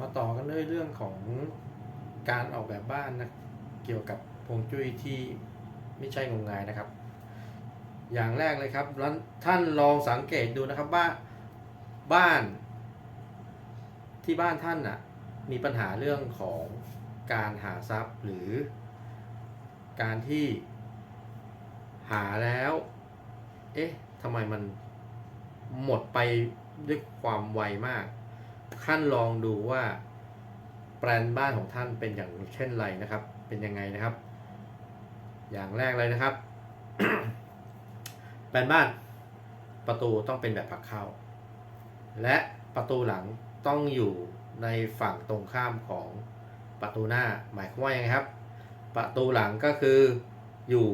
มาต่อกันด้วยเรื่องของการออกแบบบ้านนะเกี่ยวกับพงจุ้ยที่ไม่ใช่งมงายนะครับ อย่างแรกเลยครับท่านลองสังเกตดูนะครับว่าบ้านที่บ้านท่านน่ะมีปัญหาเรื่องของการหาทรัพย์หรือ การที่หาแล้ว เอ๊ะทำไมมันหมดไปด้วยความไวมาก ขั้นลองดูว่าแปลนบ้านของท่านเป็นอย่างเช่นไรนะครับ เป็นยังไงนะครับ อย่างแรกเลยนะครับ แปลนบ้านประตูต้องเป็นแบบผักเข้า และประตูหลังต้องอยู่ในฝั่งตรงข้ามของประตูหน้า หมายความว่ายังไงครับ ประตูหลังก็คืออยู่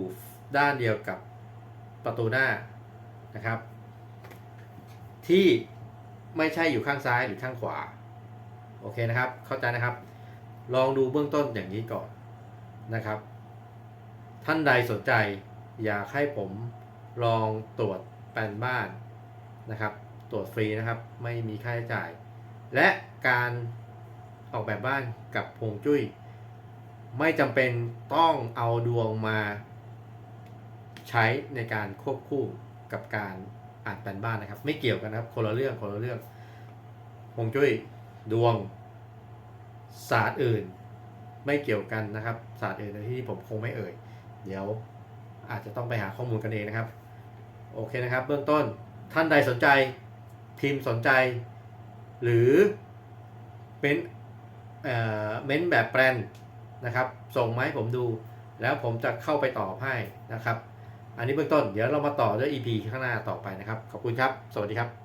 ด้านเดียวกับประตูหน้านะครับ ที่ ไม่ใช่อยู่ข้างซ้ายหรือข้างขวา โอเคนะครับ เข้าใจนะครับ ลองดูเบื้องต้นอย่างนี้ก่อนนะครับ ท่านใดสนใจ อยากให้ผมลองตรวจแปลนบ้านนะครับ ตรวจฟรีนะครับ ไม่มีค่าใช้จ่าย และการออกแบบบ้านกับพงจุ้ย ไม่จำเป็นต้องเอาดวงมาใช้ในการควบคู่กับการ อ่านแปลนบ้านนะครับ ไม่เกี่ยวกันนะครับ คนละเรื่องคนละเรื่องฮวงจุ้ยดวงศาสตร์อื่น ไม่เกี่ยวกันนะครับ ศาสตร์อื่นที่ผมคงไม่เอ่ย เดี๋ยวอาจจะต้องไปหาข้อมูลกันเองนะครับ โอเคนะครับ เบื้องต้นท่านใดสนใจพิมพ์สนใจ หรือเป็นเอ่อเม้นแบบแปลนนะครับ ส่งมาให้ผมดู แล้วผมจะเข้าไปตอบให้นะครับ อันนี้เบื้องต้น เดี๋ยวเรามาต่อด้วย EP ข้างหน้าต่อไปนะครับ ขอบคุณครับ สวัสดีครับ